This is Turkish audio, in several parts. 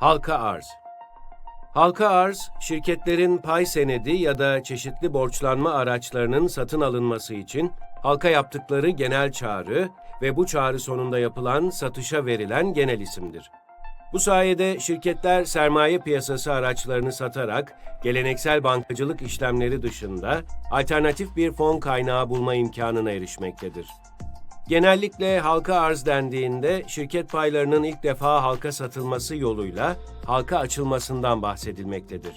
Halka arz. Halka arz, şirketlerin pay senedi ya da çeşitli borçlanma araçlarının satın alınması için halka yaptıkları genel çağrı ve bu çağrı sonunda yapılan satışa verilen genel isimdir. Bu sayede şirketler sermaye piyasası araçlarını satarak geleneksel bankacılık işlemleri dışında alternatif bir fon kaynağı bulma imkanına erişmektedir. Genellikle halka arz dendiğinde şirket paylarının ilk defa halka satılması yoluyla halka açılmasından bahsedilmektedir.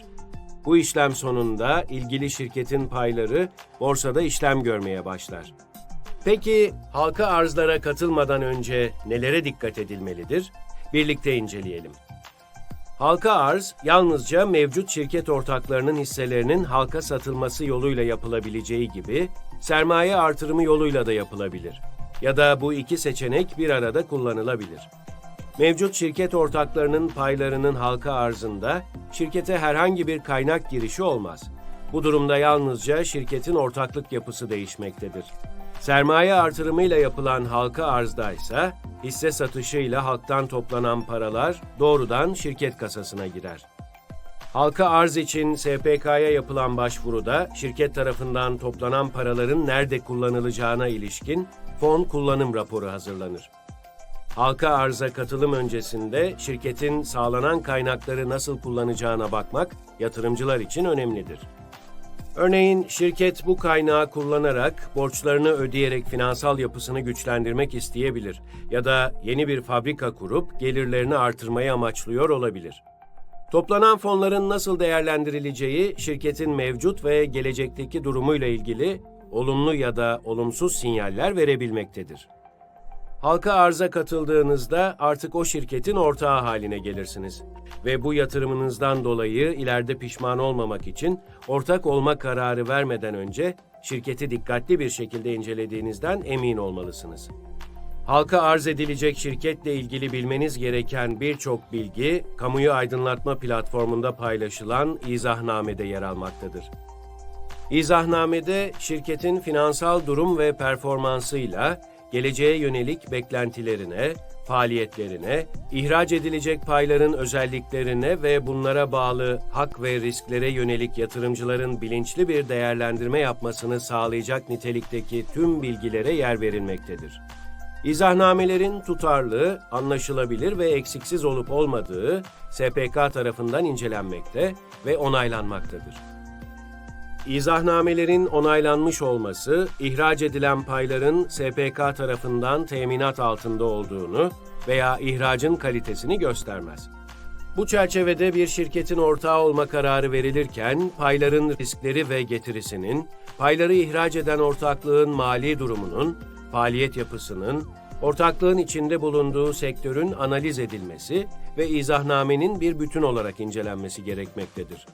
Bu işlem sonunda ilgili şirketin payları borsada işlem görmeye başlar. Peki halka arzlara katılmadan önce nelere dikkat edilmelidir? Birlikte inceleyelim. Halka arz, yalnızca mevcut şirket ortaklarının hisselerinin halka satılması yoluyla yapılabileceği gibi, sermaye artırımı yoluyla da yapılabilir. Ya da bu iki seçenek bir arada kullanılabilir. Mevcut şirket ortaklarının paylarının halka arzında şirkete herhangi bir kaynak girişi olmaz. Bu durumda yalnızca şirketin ortaklık yapısı değişmektedir. Sermaye artırımıyla yapılan halka arzda ise hisse satışıyla halktan toplanan paralar doğrudan şirket kasasına girer. Halka arz için SPK'ya yapılan başvuruda şirket tarafından toplanan paraların nerede kullanılacağına ilişkin fon kullanım raporu hazırlanır. Halka arza katılım öncesinde şirketin sağlanan kaynakları nasıl kullanacağına bakmak yatırımcılar için önemlidir. Örneğin şirket bu kaynağı kullanarak borçlarını ödeyerek finansal yapısını güçlendirmek isteyebilir ya da yeni bir fabrika kurup gelirlerini artırmayı amaçlıyor olabilir. Toplanan fonların nasıl değerlendirileceği şirketin mevcut ve gelecekteki durumuyla ilgili olumlu ya da olumsuz sinyaller verebilmektedir. Halka arza katıldığınızda artık o şirketin ortağı haline gelirsiniz. Ve bu yatırımınızdan dolayı ileride pişman olmamak için ortak olma kararı vermeden önce şirketi dikkatli bir şekilde incelediğinizden emin olmalısınız. Halka arz edilecek şirketle ilgili bilmeniz gereken birçok bilgi, kamuyu aydınlatma platformunda paylaşılan izahnamede yer almaktadır. İzahnamede şirketin finansal durum ve performansıyla geleceğe yönelik beklentilerine, faaliyetlerine, ihraç edilecek payların özelliklerine ve bunlara bağlı hak ve risklere yönelik yatırımcıların bilinçli bir değerlendirme yapmasını sağlayacak nitelikteki tüm bilgilere yer verilmektedir. İzahnamelerin tutarlı, anlaşılabilir ve eksiksiz olup olmadığı SPK tarafından incelenmekte ve onaylanmaktadır. İzahnamelerin onaylanmış olması, ihraç edilen payların SPK tarafından teminat altında olduğunu veya ihracın kalitesini göstermez. Bu çerçevede bir şirketin ortağı olma kararı verilirken, payların riskleri ve getirisinin, payları ihraç eden ortaklığın mali durumunun, faaliyet yapısının, ortaklığın içinde bulunduğu sektörün analiz edilmesi ve izahnamenin bir bütün olarak incelenmesi gerekmektedir.